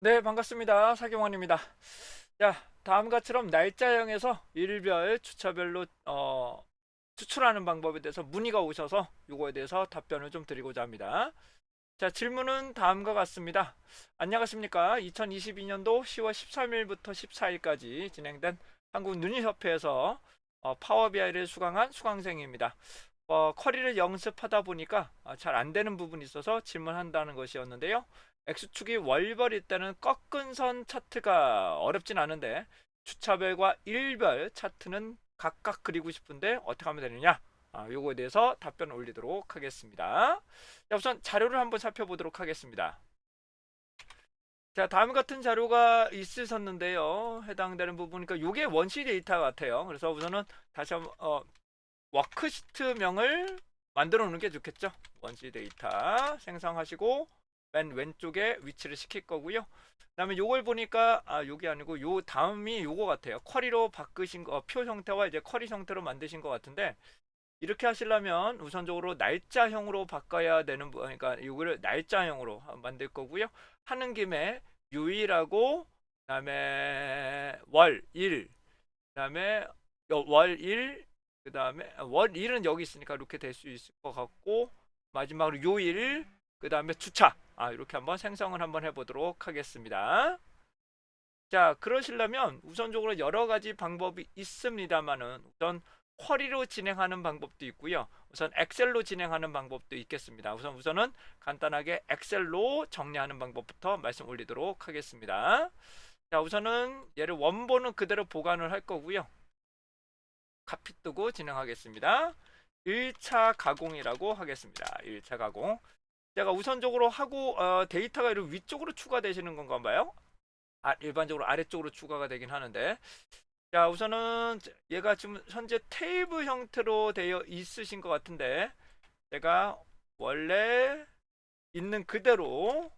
네, 반갑습니다. 사경원입니다. 자, 다음과처럼 날짜형에서 일별 주차별로 어, 추출하는 방법에 대해서 문의가 오셔서 이거에 대해서 답변을 좀 드리고자 합니다. 자, 질문은 다음과 같습니다. 안녕하십니까? 2022년도 10월 13일부터 14일까지 진행된 한국 눈이협회에서 어, 파워비아이를 수강한 수강생입니다. 어, 쿼리를 연습하다 보니까 잘 안 되는 부분이 있어서 질문한다는 것이었는데요. X축이 월별일 때는 꺾은 선 차트가 어렵진 않은데 주차별과 일별 차트는 각각 그리고 싶은데 어떻게 하면 되느냐? 아, 요거에 대해서 답변을 올리도록 하겠습니다. 자, 우선 자료를 한번 살펴보도록 하겠습니다. 자, 다음 같은 자료가 있으셨는데요. 해당되는 부분이니까 요게 원시 데이터 같아요. 그래서 우선은 다시 한번 어, 워크시트명을 만들어 놓는 게 좋겠죠. 원시 데이터 생성하시고 맨 왼쪽에 위치를 시킬 거고요. 그다음에 요걸 보니까 아 요게 아니고 요 다음이 요거 같아요. 쿼리로 바꾸신 거, 어, 표 형태와 이제 쿼리 형태로 만드신 것 같은데 이렇게 하시려면 우선적으로 날짜형으로 바꿔야 되는 부- 그러니까 요거를 날짜형으로 만들 거고요. 하는 김에 요일하고 그다음에 월, 일, 그다음에 여- 월, 일, 그다음에 아, 월, 일은 여기 있으니까 이렇게 될 수 있을 것 같고 마지막으로 요일, 그다음에 주차 아, 이렇게 한번 생성을 한번 해보도록 하겠습니다. 자, 그러시려면 우선적으로 여러 가지 방법이 있습니다만은 우선 쿼리로 진행하는 방법도 있고요. 우선 엑셀로 진행하는 방법도 있겠습니다. 우선 우선은 간단하게 엑셀로 정리하는 방법부터 말씀 올리도록 하겠습니다. 자, 우선은 얘를 원본은 그대로 보관을 할 거고요. 카피 뜨고 진행하겠습니다. 1차 가공이라고 하겠습니다. 1차 가공. 제가 우선적으로 하고 어, 데이터가 이렇게 위쪽으로 추가되시는 건가 봐요. 아, 일반적으로 아래쪽으로 추가가 되긴 하는데 자 우선은 얘가 지금 현재 테이블 형태로 되어 있으신 것 같은데 제가 원래 있는 그대로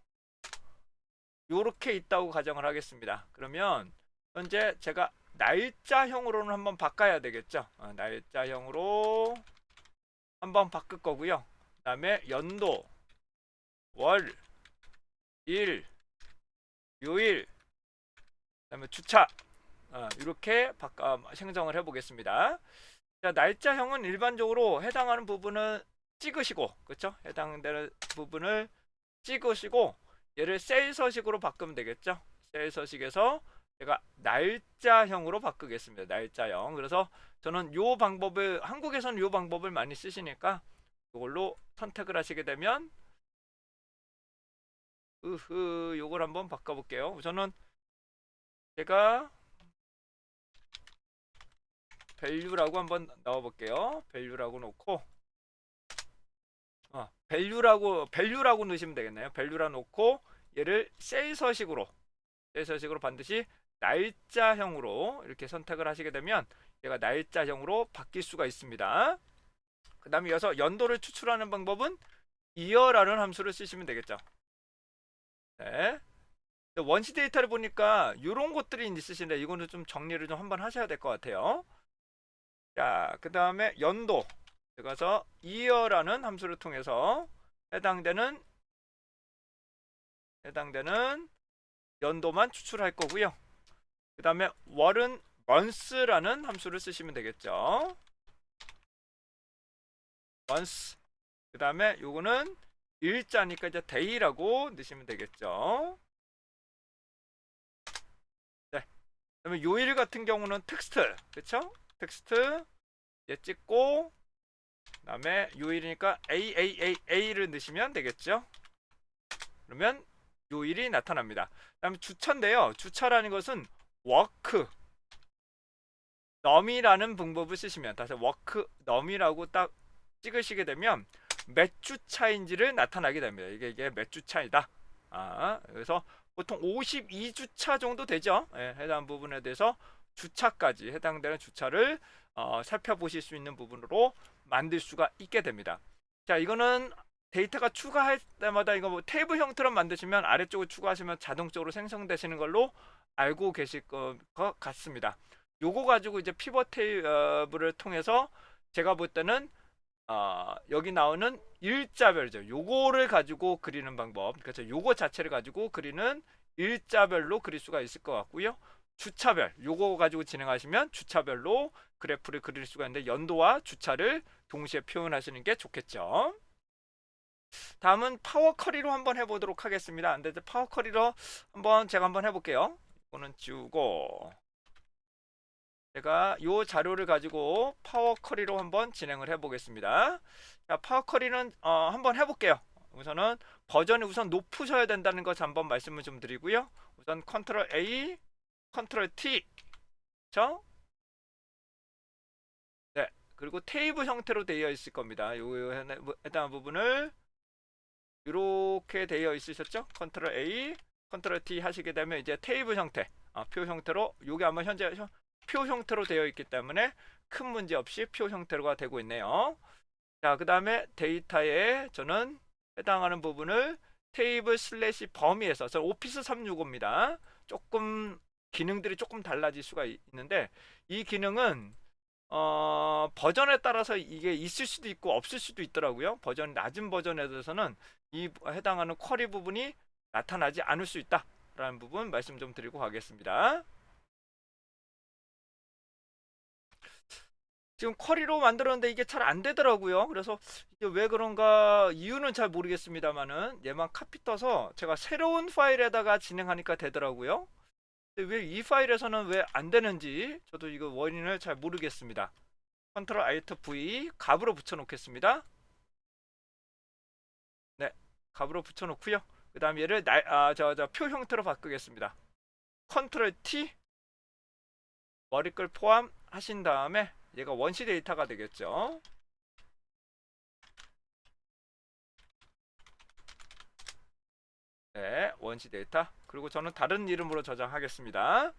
요렇게 있다고 가정을 하겠습니다. 그러면 현재 제가 날짜형으로는 한번 바꿔야 되겠죠. 어, 날짜형으로 한번 바꿀 거고요. 그 다음에 연도 월, 일, 요일, 그다음에 주차 어, 이렇게 바꿔 어, 생성을 해보겠습니다. 자, 날짜형은 일반적으로 해당하는 부분은 찍으시고, 그렇죠? 해당되는 부분을 찍으시고 얘를 셀 서식으로 바꾸면 되겠죠? 셀 서식에서 제가 날짜형으로 바꾸겠습니다. 날짜형. 그래서 저는 요 방법을 한국에서는 요 방법을 많이 쓰시니까 이걸로 선택을 하시게 되면 으흐 요걸 한번 바꿔볼게요. 우선은 제가 value라고 한번 넣어볼게요. value라고 놓고 어, value라고 value라고 넣으시면 되겠네요. value라 놓고 얘를 셀 서식으로 셀 서식으로 반드시 날짜형으로 이렇게 선택을 하시게 되면 얘가 날짜형으로 바뀔 수가 있습니다. 그 다음에 이어서 연도를 추출하는 방법은 year라는 함수를 쓰시면 되겠죠 네. 원시 데이터를 보니까 이런 것들이 있으신데 이거는 좀 정리를 좀 한번 하셔야 될 것 같아요. 자, 그 다음에 연도 들어가서 year라는 함수를 통해서 해당되는 해당되는 연도만 추출할 거고요. 그 다음에 월은 months라는 함수를 쓰시면 되겠죠. months. 그 다음에 요거는 일자니까 이제 day라고 넣으시면 되겠죠. 네. 그다음에 요일 같은 경우는 텍스트, 그렇죠? 텍스트 얘 찍고 그다음에 요일이니까 a a a a를 넣으시면 되겠죠. 그러면 요일이 나타납니다. 그다음에 주차인데요. 주차라는 것은 워크 넘이라는 방법을 쓰시면 다시 워크 넘이라고 딱 찍으시게 되면 몇 주 차인지를 나타나게 됩니다. 이게 이게 몇 주 차이다. 아, 그래서 보통 52주차 정도 되죠. 예, 해당 부분에 대해서 주차까지 해당되는 주차를 어, 살펴보실 수 있는 부분으로 만들 수가 있게 됩니다. 자, 이거는 데이터가 추가할 때마다 이거 뭐 테이블 형태로 만드시면 아래쪽을 추가하시면 자동적으로 생성되시는 걸로 알고 계실 것 같습니다. 요거 가지고 이제 피벗 테이블을 통해서 제가 볼 때는 어, 여기 나오는 일자별이죠. 요거를 가지고 그리는 방법. 그렇죠. 요거 자체를 가지고 그리는 일자별로 그릴 수가 있을 것 같고요. 주차별 요거 가지고 진행하시면 주차별로 그래프를 그릴 수가 있는데 연도와 주차를 동시에 표현하시는 게 좋겠죠. 다음은 파워 커리로 한번 해보도록 하겠습니다. 안 되죠? 파워 커리로 한번 제가 한번 해볼게요. 이거는 지우고 제가 요 자료를 가지고 파워 커리로 한번 진행을 해보겠습니다. 자, 파워 커리는 어, 한번 해볼게요. 우선은 버전이 우선 높으셔야 된다는 것 한번 말씀을 좀 드리고요. 우선 컨트롤 A, 컨트롤 T, 저 네, 그리고 테이블 형태로 되어 있을 겁니다. 요 해- 해당 부분을 이렇게 되어 있으셨죠? 컨트롤 A, 컨트롤 T 하시게 되면 이제 테이블 형태, 아, 표 형태로 요게 아마 현재 형- 표 형태로 되어 있기 때문에 큰 문제 없이 표 형태로가 되고 있네요. 자, 그 다음에 데이터에 저는 해당하는 부분을 테이블 슬래시 범위에서 저 오피스 365입니다. 조금 기능들이 조금 달라질 수가 있- 있는데 이 기능은 어, 버전에 따라서 이게 있을 수도 있고 없을 수도 있더라고요. 버전 낮은 버전에 대해서는 이 해당하는 쿼리 부분이 나타나지 않을 수 있다라는 부분 말씀 좀 드리고 가겠습니다. 지금 쿼리로 만들었는데 이게 잘 안 되더라고요. 그래서 이게 왜 그런가 이유는 잘 모르겠습니다만은 얘만 카피 떠서 제가 새로운 파일에다가 진행하니까 되더라고요. 왜 이 파일에서는 왜 안 되는지 저도 이거 원인을 잘 모르겠습니다. 컨트롤 알트 V 값으로 붙여 놓겠습니다. 네, 값으로 붙여 놓고요. 그다음 얘를 아저 저 표 형태로 바꾸겠습니다. 컨트롤 T 머리글 포함하신 다음에 얘가 원시 데이터가 되겠죠. 네, 원시 데이터. 그리고 저는 다른 이름으로 저장하겠습니다.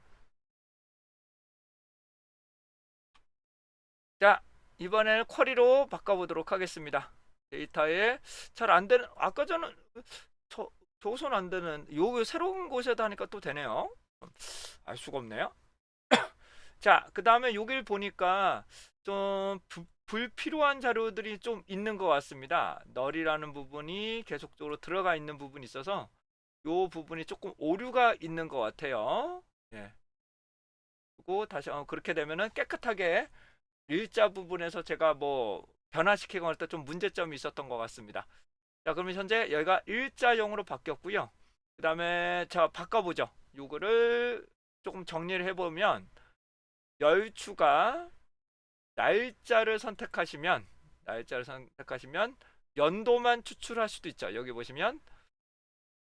자, 이번에는 쿼리로 바꿔보도록 하겠습니다. 데이터에 잘 안 되는, 아까 저는 저, 저우선 안 되는, 요 새로운 곳에다 하니까 또 되네요. 알 수가 없네요. 자, 그 다음에 여길 보니까 좀 부- 불필요한 자료들이 좀 있는 것 같습니다. 널이라는 부분이 계속적으로 들어가 있는 부분이 있어서 요 부분이 조금 오류가 있는 것 같아요. 예. 그리고 다시 어, 그렇게 되면은 깨끗하게 일자 부분에서 제가 뭐 변화시키거나 할 때 좀 문제점이 있었던 것 같습니다. 자, 그러면 현재 여기가 일자형으로 바뀌었고요. 그 다음에 자 바꿔보죠. 요거를 조금 정리를 해보면 열추가 날짜를 선택하시면 날짜를 선택하시면 연도만 추출할 수도 있죠. 여기 보시면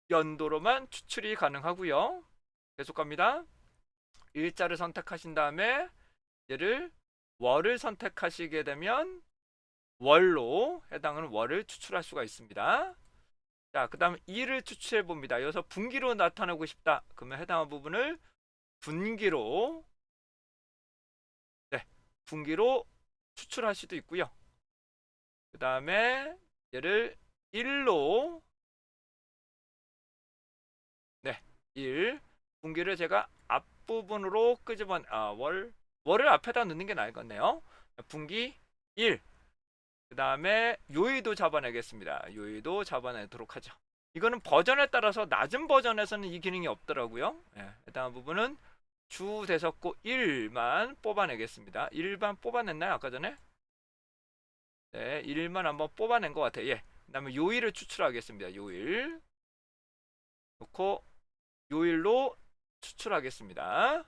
연도로만 추출이 가능하고요. 계속 갑니다. 일자를 선택하신 다음에 얘를 월을 선택하시게 되면 월로 해당하는 월을 추출할 수가 있습니다. 자, 그 다음 일을 추출해 봅니다. 여기서 분기로 나타내고 싶다. 그러면 해당하는 부분을 분기로 네, 분기로 추출할 수도 있고요. 그 다음에 얘를 일로 네, 1 분기를 제가 앞부분으로 끄집어 아, 월 월을 앞에다 넣는 게 나을겠네요. 분기 1. 그 다음에 요일도 잡아내겠습니다. 요일도 잡아내도록 하죠. 이거는 버전에 따라서 낮은 버전에서는 이 기능이 없더라고요. 예, 해당 부분은 주 대석고 1만 뽑아내겠습니다. 1만 뽑아냈나요? 아까 전에? 네, 1만 한번 뽑아낸 것 같아요. 예. 그 다음에 요일을 추출하겠습니다. 요일. 놓고 요일로 추출하겠습니다.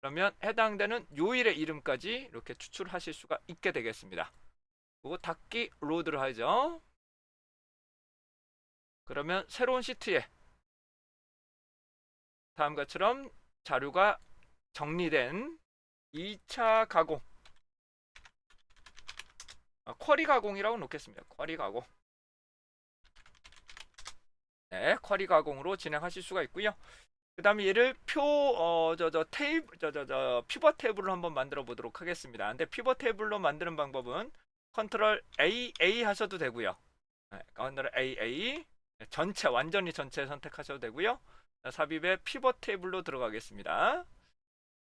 그러면 해당되는 요일의 이름까지 이렇게 추출하실 수가 있게 되겠습니다. 그리고 닫기 로드를 하죠. 그러면 새로운 시트에 다음과 같처럼 자료가 정리된 2차 가공 아, 쿼리 가공이라고 놓겠습니다. 쿼리 가공 네, 쿼리 가공으로 진행하실 수가 있고요. 그 다음에 얘를 표, 어, 저, 저, 테이블, 저, 저, 저, 피벗 테이블로 한번 만들어 보도록 하겠습니다. 근데 피벗 테이블로 만드는 방법은 컨트롤 A, A 하셔도 되고요. 네, 컨트롤 A, A. 전체, 완전히 전체 선택하셔도 되고요. 자, 삽입에 피벗 테이블로 들어가겠습니다.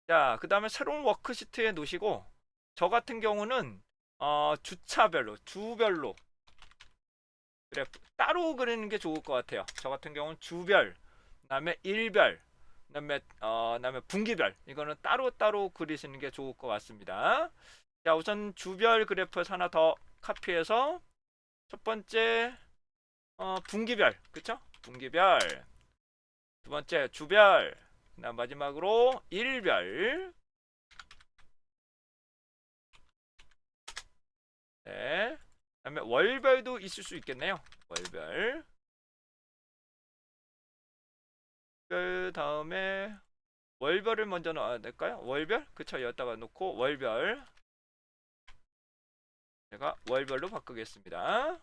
자, 그 다음에 새로운 워크시트에 놓으시고, 저 같은 경우는, 어, 주차별로, 주별로, 그래, 따로 그리는 게 좋을 것 같아요. 저 같은 경우는 주별, 그다음에 일별, 그다음에 어, 그다음에 분기별 이거는 따로 따로 그리시는 게 좋을 것 같습니다. 자, 우선 주별 그래프에서 하나 더 카피해서 첫 번째 어, 분기별, 그쵸? 분기별. 두 번째 주별. 그다음 마지막으로 일별. 네. 그다음에 월별도 있을 수 있겠네요. 월별. 별 다음에 월별을 먼저 넣어야 될까요? 월별? 그쵸? 여기다가 놓고 월별. 제가 월별로 바꾸겠습니다.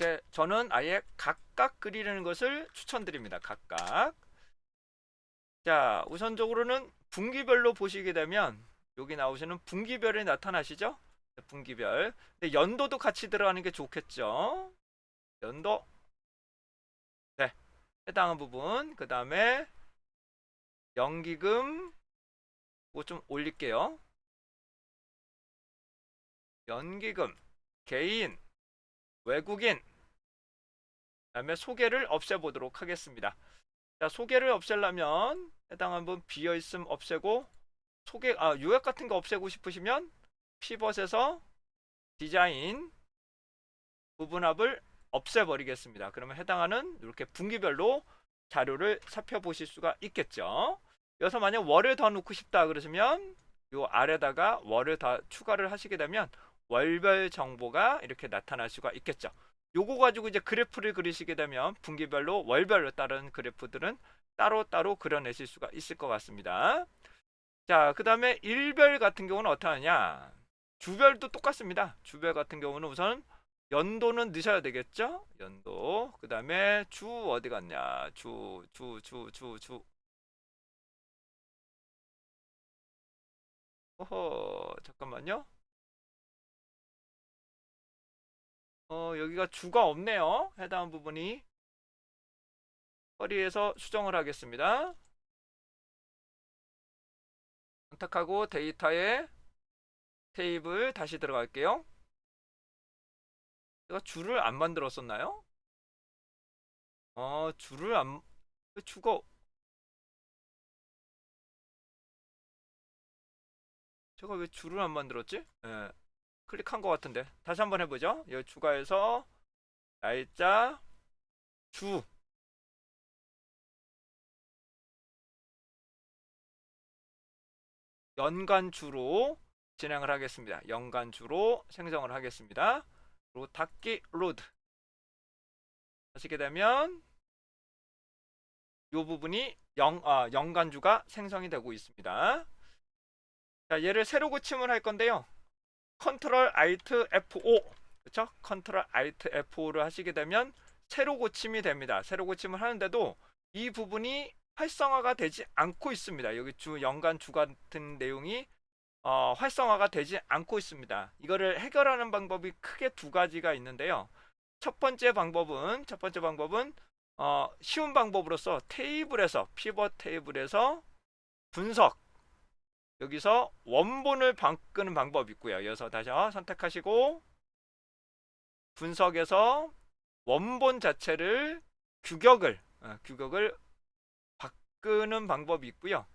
이렇게 저는 아예 각각 그리는 것을 추천드립니다. 각각. 자, 우선적으로는 분기별로 보시게 되면 여기 나오시는 분기별이 나타나시죠? 네, 분기별. 근데 연도도 같이 들어가는 게 좋겠죠? 연도. 네. 해당한 부분. 그 다음에 연기금. 이거 좀 올릴게요. 연기금. 개인. 외국인. 그다음에 소개를 없애보도록 하겠습니다. 자, 소개를 없애려면 해당한 분 비어 있음 없애고 소개 아 요약 같은 거 없애고 싶으시면 피벗에서 디자인 부분합을 없애버리겠습니다. 그러면 해당하는 이렇게 분기별로 자료를 살펴보실 수가 있겠죠. 여기서 만약 월을 더 넣고 싶다 그러시면 요 아래다가 월을 더 추가를 하시게 되면 월별 정보가 이렇게 나타날 수가 있겠죠. 요거 가지고 이제 그래프를 그리시게 되면 분기별로 월별로 따른 그래프들은 따로따로 그려내실 수가 있을 것 같습니다. 자, 그 다음에 일별 같은 경우는 어떻게 하냐? 주별도 똑같습니다. 주별 같은 경우는 우선 연도는 넣으셔야 되겠죠? 연도. 그 다음에 주 어디 갔냐? 주, 주, 주, 주, 주. 어허, 잠깐만요. 어, 여기가 주가 없네요. 해당 부분이. 허리에서 수정을 하겠습니다. 선택하고 데이터에 테이블 다시 들어갈게요. 제가 줄을 안 만들었었나요? 어, 줄을 안, 왜 주가, 제가 왜 줄을 안 만들었지? 예. 클릭한 것 같은데. 다시 한번 해보죠. 여기 추가해서 날짜 주. 연간주로 진행을 하겠습니다. 연간주로 생성을 하겠습니다. 그리고 닫기 로드. 하시게 되면 이 부분이 연, 아, 연간주가 생성이 되고 있습니다. 자 얘를 새로 고침을 할 건데요 컨트롤 알트 F5 그렇죠? 컨트롤 알트 F5를 하시게 되면 새로 고침이 됩니다. 새로 고침을 하는데도 이 부분이 활성화가 되지 않고 있습니다. 여기 주 연간 주 같은 내용이 어, 활성화가 되지 않고 있습니다. 이거를 해결하는 방법이 크게 두 가지가 있는데요. 첫 번째 방법은 첫 번째 방법은 어, 쉬운 방법으로서 테이블에서 피벗 테이블에서 분석 여기서 원본을 바꾸는 방법이 있고요. 이어서 다시 선택하시고 분석에서 원본 자체를 규격을 어, 규격을 바꾸는 방법이 있고요.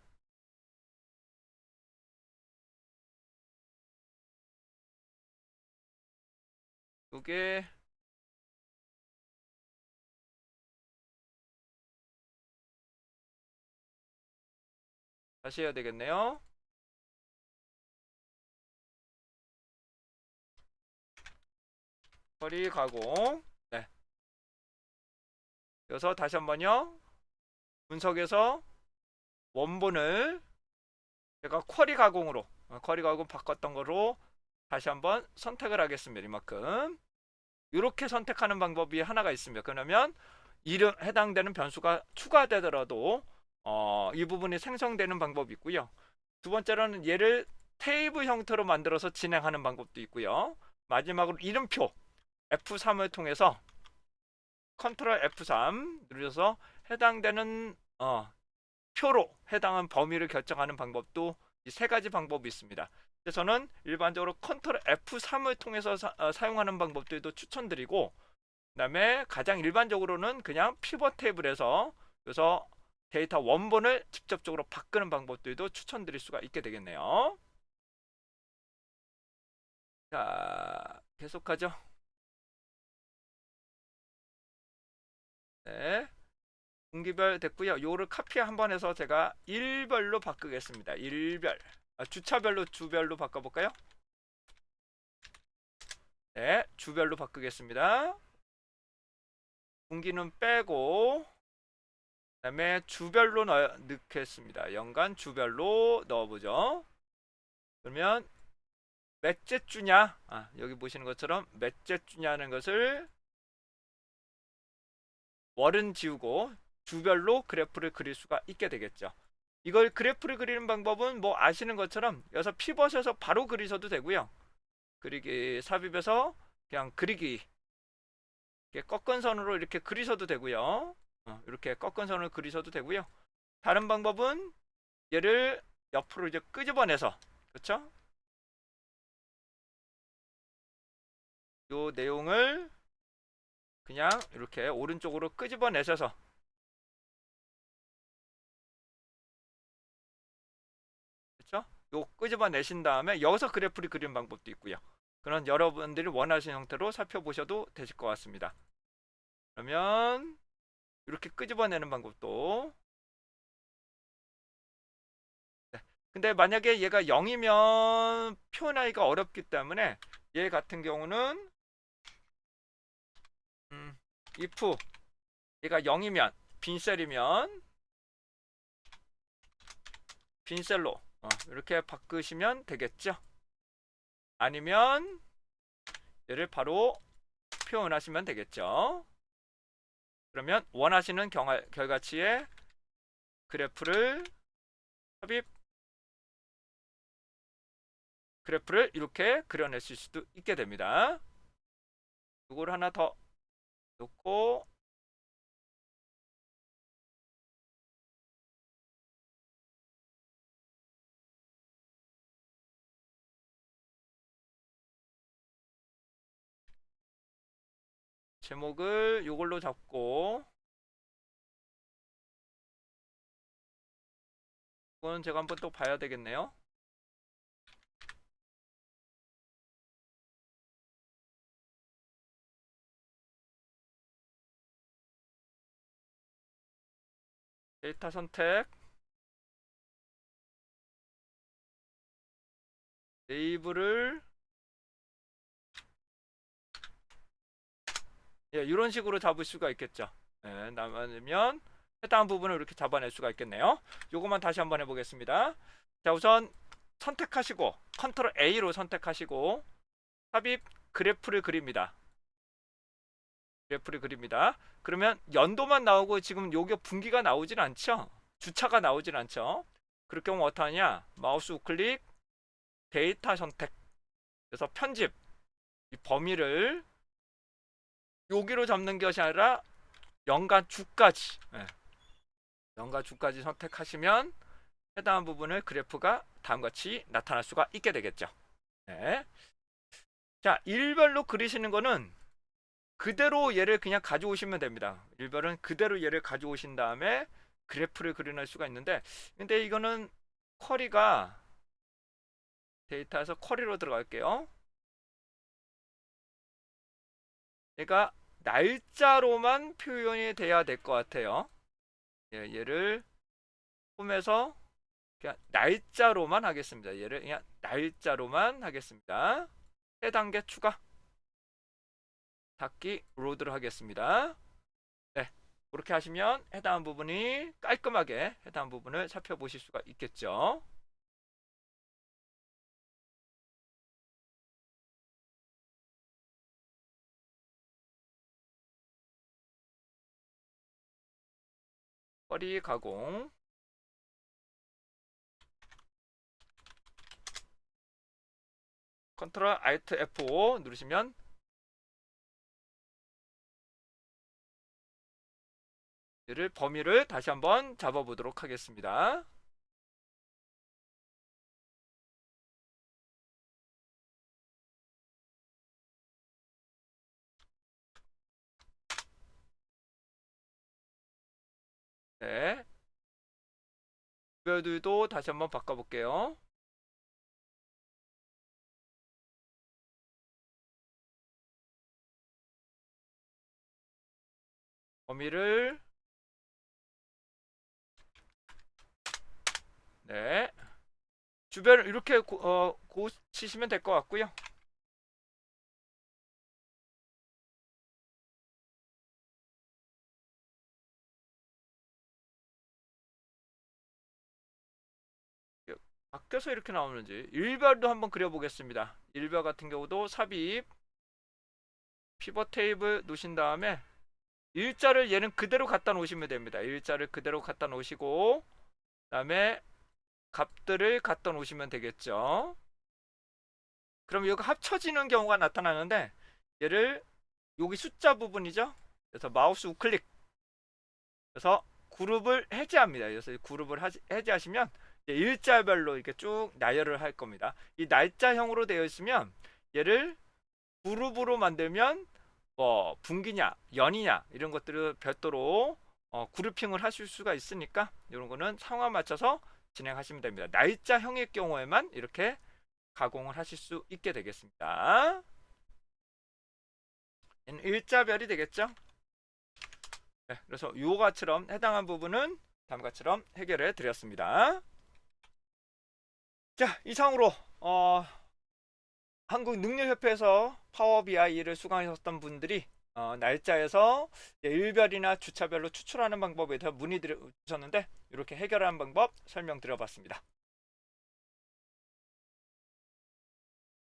이게 다시 해야 되겠네요. 처리 가공. 네. 여기서 다시 한번요. 분석에서 원본을 제가 쿼리 가공으로 어, 쿼리 가공 바꿨던 거로 다시 한번 선택을 하겠습니다 이만큼. 이렇게 선택하는 방법이 하나가 있습니다. 그러면 이름 해당되는 변수가 추가되더라도 어, 이 부분이 생성되는 방법이 있고요. 두 번째로는 얘를 테이블 형태로 만들어서 진행하는 방법도 있고요. 마지막으로 이름표 F3을 통해서 컨트롤 F3 누르셔서 해당되는 어, 표로 해당한 범위를 결정하는 방법도 이 세 가지 방법이 있습니다. 저는 일반적으로 컨트롤 F3을 통해서 사, 어, 용하는 방법들도 추천드리고 그다음에 가장 일반적으로는 그냥 피벗 테이블에서 그래서 데이터 원본을 직접적으로 바꾸는 방법들도 추천드릴 수가 있게 되겠네요. 자, 계속하죠. 네. 분기별 됐고요. 요를 카피 한번 해서 제가 일별로 바꾸겠습니다. 일별. 아, 주차별로 주별로 바꿔볼까요? 네, 주별로 바꾸겠습니다. 분기는 빼고 그 다음에 주별로 넣, 넣겠습니다. 연간 주별로 넣어보죠. 그러면 몇째 주냐? 아, 여기 보시는 것처럼 몇째 주냐는 것을 월은 지우고 주별로 그래프를 그릴 수가 있게 되겠죠. 이걸 그래프를 그리는 방법은 뭐 아시는 것처럼 여기서 피벗에서 바로 그리셔도 되고요. 그리기 삽입에서 그냥 그리기 꺾은 선으로 이렇게 그리셔도 되고요. 어, 이렇게 꺾은 선을 그리셔도 되고요. 다른 방법은 얘를 옆으로 이제 끄집어내서 그렇죠? 요 내용을 그냥 이렇게 오른쪽으로 끄집어내셔서 그렇죠? 요 끄집어내신 다음에 여기서 그래프를 그리는 방법도 있고요. 그런 여러분들이 원하시는 형태로 살펴보셔도 되실 것 같습니다. 그러면 이렇게 끄집어내는 방법도 네. 근데 만약에 얘가 0이면 표현하기가 어렵기 때문에 얘 같은 경우는 음, if 얘가 0이면 빈셀이면 빈셀로 어, 이렇게 바꾸시면 되겠죠. 아니면 얘를 바로 표현하시면 되겠죠. 그러면 원하시는 경화, 결과치의 그래프를 삽입 그래프를 이렇게 그려내실 수도 있게 됩니다. 이걸 하나 더 놓고 제목을 이걸로 잡고 이건 제가 한번 또 봐야 되겠네요. 데이터 선택 네이버를 예, 이런 식으로 잡을 수가 있겠죠. 예, 남으면 해당 부분을 이렇게 잡아낼 수가 있겠네요. 요것만 다시 한번 해보겠습니다. 자, 우선 선택하시고 컨트롤 A로 선택하시고 삽입 그래프를 그립니다. 그래프를 그립니다. 그러면 연도만 나오고 지금 요게 분기가 나오진 않죠. 주차가 나오진 않죠. 그럴 경우 어떠하냐? 마우스 우클릭 데이터 선택 그래서 편집 이 범위를 여기로 잡는 것이 아니라 연간 주까지 예. 연간 주까지 선택하시면 해당한 부분을 그래프가 다음과 같이 나타날 수가 있게 되겠죠. 네. 자, 일별로 그리시는 거는 그대로 얘를 그냥 가져오시면 됩니다. 일별은 그대로 얘를 가져오신 다음에 그래프를 그려낼 수가 있는데 근데 이거는 쿼리가 데이터에서 쿼리로 들어갈게요. 얘가 날짜로만 표현이 돼야 될 것 같아요. 예, 얘를 홈에서 그냥 날짜로만 하겠습니다. 얘를 그냥 날짜로만 하겠습니다. 세 단계 추가. 닫기 로드를 하겠습니다. 네, 그렇게 하시면 해당 부분이 깔끔하게 해당 부분을 살펴보실 수가 있겠죠. 허리 가공 컨트롤 알트 F5 누르시면 얘를 범위를 다시 한번 잡아보도록 하겠습니다. 네. 구별도 다시 한번 바꿔볼게요. 범위를 네 주변을 이렇게 고, 어, 고치시면 될 것 같고요. 바뀌어서 이렇게 나오는지 일별도 한번 그려보겠습니다. 일별 같은 경우도 삽입 피벗 테이블 놓으신 다음에 일자를 얘는 그대로 갖다 놓으시면 됩니다. 일자를 그대로 갖다 놓으시고 그 다음에 값들을 갖다 놓으시면 되겠죠. 그럼 여기 합쳐지는 경우가 나타나는데 얘를 여기 숫자 부분이죠. 그래서 마우스 우클릭 그래서 그룹을 해제합니다. 그래서 이 그룹을 해제하시면 일자별로 이렇게 쭉 나열을 할 겁니다. 이 날짜형으로 되어 있으면 얘를 그룹으로 만들면 뭐 분기냐, 연이냐 이런 것들을 별도로 어, 그룹핑을 하실 수가 있으니까 이런 거는 상황 맞춰서 진행하시면 됩니다. 날짜형의 경우에만 이렇게 가공을 하실 수 있게 되겠습니다. 일자별이 되겠죠? 네, 그래서 요가처럼 해당한 부분은 다음과처럼 해결해 드렸습니다. 자, 이상으로 어, 한국 능력협회에서 파워 BI를 수강하셨던 분들이 어, 날짜에서 일별이나 주차별로 추출하는 방법에 대해 문의 드려 주셨는데 이렇게 해결하는 방법 설명드려봤습니다.